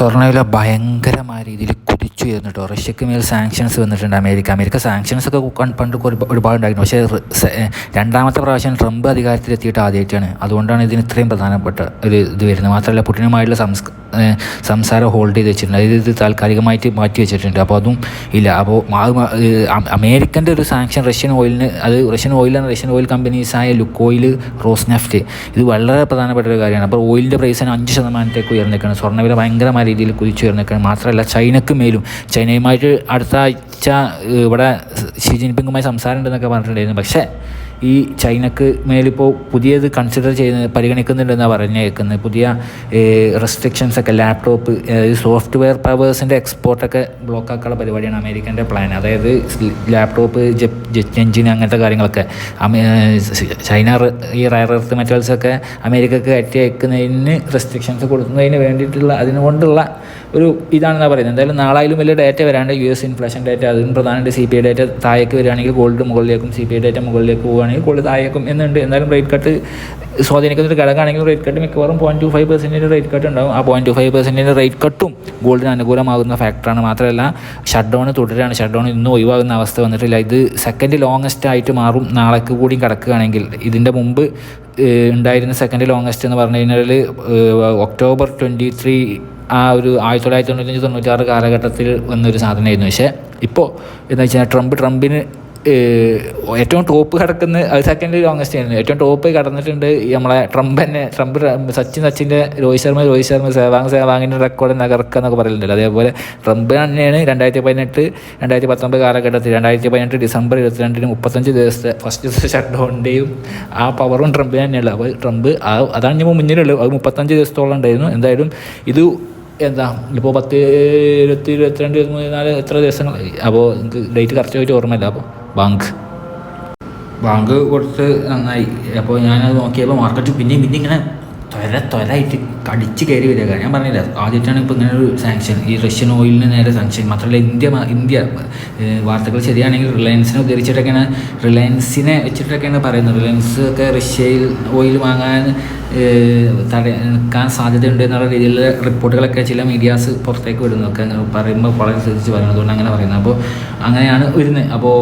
സ്വർണവില ഭയങ്കരമായ രീതിയിൽ കുതിച്ചു കേട്ടോ റഷ്യക്ക് മേൽ സാങ്ഷൻസ് വന്നിട്ടുണ്ട് അമേരിക്ക. അമേരിക്ക സാങ്ഷൻസ് ഒക്കെ പണ്ട് ഒരുപാടുണ്ടായിരുന്നു പക്ഷേ രണ്ടാമത്തെ പ്രാവശ്യം ട്രംപ് അധികാരത്തിലെത്തിയിട്ട് ആദ്യമായിട്ടാണ്. അതുകൊണ്ടാണ് ഇതിന് ഇത്രയും പ്രധാനപ്പെട്ട ഒരു ഇത് വരുന്നത്. മാത്രമല്ല പുടിനുമായിട്ടുള്ള സംസ്ക ഏ, സംസാരം ഹോൾഡ് ചെയ്ത് വെച്ചിട്ടുണ്ട്. അതായത് ഇത് താൽക്കാലികമായിട്ട് മാറ്റി വെച്ചിട്ടുണ്ട്. അപ്പോൾ അതും ഇല്ല. അപ്പോൾ അമേരിക്കന്റെ ഒരു സാങ്ഷൻ റഷ്യൻ ഓയിലിന് അത് റഷ്യൻ ഓയിലാണ് റഷ്യൻ ഓയിൽ കമ്പനീസായ ലുക്ക് ഓയിൽ റോസ് നെഫ്റ്റ് ഇത് വളരെ പ്രധാനപ്പെട്ട ഒരു കാര്യമാണ്. അപ്പോൾ ഓയിലിന്റെ പ്രൈസിന് അഞ്ച് ശതമാനത്തേക്ക് ഉയർന്നേക്കാണ് സ്വർണവില ഭയങ്കരമായ രീതിയിൽ കുതിച്ചു ഉയർന്നേക്കാണ് മാത്രമല്ല ചൈനക്ക് മേലും ചൈനയുമായിട്ട് അടുത്ത ആഴ്ച ഇവിടെ ഷി ജിൻപിങ്ങുമായി സംസാരം ഉണ്ടെന്നൊക്കെ പറഞ്ഞിട്ടുണ്ടായിരുന്നു. പക്ഷേ ഈ ചൈനക്ക് മേലിപ്പോൾ പുതിയത് കൺസിഡർ ചെയ്യുന്നത് പരിഗണിക്കുന്നുണ്ടെന്നാണ് പറഞ്ഞേക്കുന്നത് പുതിയ റെസ്ട്രിക്ഷൻസ് ഒക്കെ ലാപ്ടോപ്പ് സോഫ്റ്റ്വെയർ പവേഴ്സിന്റെ എക്സ്പോർട്ടൊക്കെ ബ്ലോക്കാക്കാനുള്ള പരിപാടിയാണ് അമേരിക്കന്റെ പ്ലാൻ അതായത് ലാപ്ടോപ്പ് ജെറ്റ് എഞ്ചിൻ അങ്ങനത്തെ കാര്യങ്ങളൊക്കെ. ചൈന ഈ റയർ എർത്ത് മെറ്റൽസൊക്കെ അമേരിക്കക്ക് കയറ്റി അയക്കുന്നതിന് റെസ്ട്രിക്ഷൻസ് കൊടുക്കുന്നതിന് വേണ്ടിയിട്ടുള്ള അതിനുകൊണ്ടുള്ള ഒരു ഇതാണെന്നാണ് പറയുന്നത്. എന്തായാലും നാളായാലും വലിയ ഡേറ്റ വരാണ്ട് യു എസ് ഇൻഫ്ലേഷൻ ഡേറ്റ അതിന് പ്രധാനമായിട്ട് സി പി ഐ ഡേറ്റ താഴേക്ക് വരികയാണെങ്കിൽ ഗോൾഡ് മുകളിലേക്കും സി പി ഐ ഡേറ്റ മുകളിലേക്ക് പോവുകയാണെങ്കിൽ ഗോൾഡ് താഴേക്കും എന്നുണ്ട്. എന്തായാലും റേറ്റ് കട്ട് സ്വാധീനിക്കുന്ന ഒരു ഘടകമാണെങ്കിൽ റേറ്റ് കട്ട് മിക്കവാറും പോയിന്റ് ടു ഫൈവ് പെർസെന്റിന്റെ റേറ്റ് കട്ട് ഉണ്ടാവും. ആ പോയിന്റ് ടു ഫൈവ് പെർസെന്റിന്റെ റേറ്റ് കട്ടും ഗോൾഡിന് അനുകൂലമാകുന്ന ഫാക്ടറാണ് മാത്രമല്ല ഷട്ട് ഡൗൺ തുടരുകയാണ്. ഷട്ട് ഡൗൺ ഇന്നും ഒഴിവാകുന്ന അവസ്ഥ വന്നിട്ടില്ല. ഇത് സെക്കൻഡ് ലോങ്ങസ്റ്റ് ആയിട്ട് മാറും നാളേക്ക് കൂടി കിടക്കുകയാണെങ്കിൽ. ഇതിന്റെ മുമ്പ് ഉണ്ടായിരുന്ന സെക്കൻഡ് ലോങ്ങസ്റ്റ് എന്ന് പറഞ്ഞു കഴിഞ്ഞാൽ ഒക്ടോബർ ട്വന്റി ത്രീ ആ ഒരു ആയിരത്തി തൊള്ളായിരത്തി തൊണ്ണൂറ്റഞ്ച് തൊണ്ണൂറ്റാറ് കാലഘട്ടത്തിൽ വന്നൊരു സാധനമായിരുന്നു. പക്ഷേ ഇപ്പോൾ എന്ന് വെച്ചാൽ ട്രംപ് ട്രംപിന് ഏറ്റവും ടോപ്പ് കിടക്കുന്ന അത് സെക്കൻഡ് ലോങ്ങസ്റ്റ് ആയിരുന്നു. ഏറ്റവും ടോപ്പ് കടന്നിട്ടുണ്ട് നമ്മളെ ട്രംപ് തന്നെ. ട്രംപ് ട്രംപ് സച്ചിൻ സച്ചിന്റെ രോഹിത് ശർമ്മ രോഹിത് ശർമ്മ സേവാങ് സേവാങ്ങിന്റെ റെക്കോർഡ് നകർക്കുക എന്നൊക്കെ പറയുന്നുണ്ടല്ലോ. അതേപോലെ ട്രംപ് തന്നെയാണ് രണ്ടായിരത്തി പതിനെട്ട് രണ്ടായിരത്തി പത്തൊമ്പത് കാലഘട്ടത്തിൽ രണ്ടായിരത്തി പതിനെട്ട് ഡിസംബർ ഇരുപത്തിരണ്ടിന് മുപ്പത്തഞ്ച് ദിവസത്തെ ഫസ്റ്റ് ദിവസത്തെ ഷട്ട് ഡൗണിന്റെയും ആ പവറും ട്രംപിന് തന്നെയുള്ളത് അപ്പോൾ ട്രംപ് ആ അതാണ് ഇപ്പോൾ മുന്നിലുള്ളത്. അത് മുപ്പത്തഞ്ച് ദിവസത്തോളം ഉണ്ടായിരുന്നു. എന്തായാലും ഇത് എന്താ ഇപ്പോൾ പത്ത് ഇരുപത്തി ഇരുപത്തിരണ്ട് ഇരുപത്തിമൂന്ന് എത്ര ദിവസങ്ങൾ? അപ്പോൾ എനിക്ക് ഡേറ്റ് കറക്റ്റായിട്ട് ഓർമ്മയില്ല. അപ്പോൾ ബാങ്ക്. ബാങ്ക് കൊടുത്ത് നന്നായി. അപ്പോൾ ഞാനത് നോക്കിയപ്പോൾ മാർക്കറ്റ് പിന്നെയും പിന്നെ ഇങ്ങനെ ത്വര തൊരായിട്ട് കടിച്ച് കയറി വരിക. ഞാൻ പറഞ്ഞില്ല ആദ്യമായിട്ടാണ് ഇപ്പോൾ ഇങ്ങനെ ഒരു സാങ്ഷൻ ഈ റഷ്യൻ ഓയിലിന് നേരെ സാങ്ഷൻ മാത്രമല്ല ഇന്ത്യ ഇന്ത്യ വാർത്തകൾ ശരിയാണെങ്കിൽ റിലയൻസിനെ ഉദ്ധരിച്ചിട്ടൊക്കെയാണ് റിലയൻസിനെ വെച്ചിട്ടൊക്കെയാണ് പറയുന്നത്. റിലയൻസ് ഒക്കെ റഷ്യയിൽ ഓയിൽ വാങ്ങാൻ തടയാൻ സാധ്യതയുണ്ട് എന്നുള്ള രീതിയിലുള്ള റിപ്പോർട്ടുകളൊക്കെ ചില മീഡിയാസ് പുറത്തേക്ക് വിടുന്നതൊക്കെ പറയുമ്പോൾ വളരെ ശ്രദ്ധിച്ച് പറയുന്നത് അതുകൊണ്ട് അങ്ങനെ പറയുന്നത് അപ്പോൾ അങ്ങനെയാണ് വരുന്നത്. അപ്പോൾ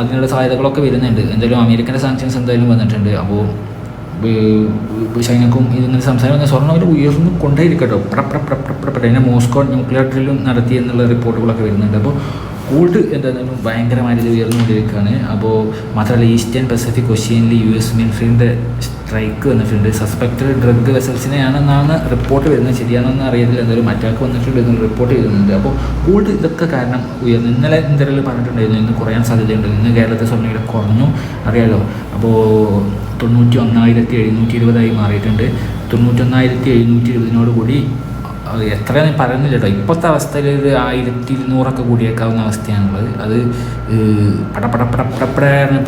അതിനുള്ള സാധ്യതകളൊക്കെ വരുന്നുണ്ട്. എന്തായാലും അമേരിക്കന്റെ സാങ്ഷൻസ് എന്തായാലും വന്നിട്ടുണ്ട്. അപ്പോൾ ചൈനക്കും ഇതിങ്ങനെ സംസാരം സ്വർണം അവർ ഉയർന്നു കൊണ്ടേ ഇരിക്കട്ടോ കൊണ്ടേയിരിക്കട്ടോ അതിനെ മോസ്കോ ന്യൂക്ലിയർ ഡ്രില്ലും നടത്തി എന്നുള്ള റിപ്പോർട്ടുകളൊക്കെ വരുന്നുണ്ട്. അപ്പോൾ ഗോൾഡ് എന്തായാലും ഭയങ്കരമായിട്ട് ഉയർന്നുകൊണ്ടിരിക്കുകയാണ്. അപ്പോൾ മാത്രമല്ല ഈസ്റ്റേൺ പസഫിക് ഒഷ്യനിൽ യു എസ് മിലിറ്ററിന്റെ സ്ട്രൈക്ക് വന്നിട്ടുണ്ട്. സസ്പെക്റ്റഡ് ഡ്രഗ് വെസൽസിനെയാണെന്നാണ് റിപ്പോർട്ട് വരുന്നത്. ശരിയാണെന്ന് അറിയത്തില്ല. എന്തായാലും അറ്റാക്ക് വന്നിട്ടുണ്ട് എന്ന് റിപ്പോർട്ട് ചെയ്യുന്നുണ്ട് അപ്പോൾ ഗോൾഡ് ഇതൊക്കെ കാരണം ഉയർന്നു. ഇന്നലെ ഇന്ത്യയിൽ പറഞ്ഞിട്ടുണ്ടായിരുന്നു. ഇന്ന് കുറയാൻ സാധ്യതയുണ്ട്. ഇന്ന് കേരളത്തെ സ്വർണയുടെ കുറഞ്ഞു. അറിയാലോ. അപ്പോൾ തൊണ്ണൂറ്റി ഒന്നായിരത്തി എഴുന്നൂറ്റി ഇരുപതായി മാറിയിട്ടുണ്ട്. തൊണ്ണൂറ്റൊന്നായിരത്തി എഴുന്നൂറ്റി ഇരുപതിനോട് കൂടി എത്രയാണെന്ന് പറയുന്നില്ല കേട്ടോ. ഇപ്പോഴത്തെ അവസ്ഥയിൽ ഒരു ആയിരത്തി ഇരുന്നൂറൊക്കെ കൂടിയേക്കാവുന്ന അവസ്ഥയാണുള്ളത്. അത് ഏഹ്,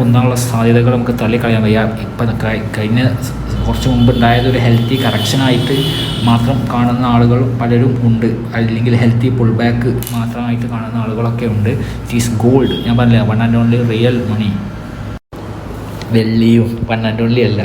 പൊന്നാനുള്ള സാധ്യതകൾ നമുക്ക് തള്ളിക്കളയാൻ വയ്യ ഇപ്പം കഴിഞ്ഞ കുറച്ച് മുമ്പ് ഉണ്ടായത് ഒരു ഹെൽത്തി കറക്ഷനായിട്ട് മാത്രം കാണുന്ന ആളുകൾ പലരും ഉണ്ട് അല്ലെങ്കിൽ ഹെൽത്തി പുൾ ബാക്ക് മാത്രമായിട്ട് കാണുന്ന ആളുകളൊക്കെ ഉണ്ട് ഇറ്റ് ഈസ് ഗോൾഡ് ഞാൻ പറഞ്ഞില്ല one and only real money വെള്ളിയും വൺ ആൻഡ് ഓൺലി അല്ല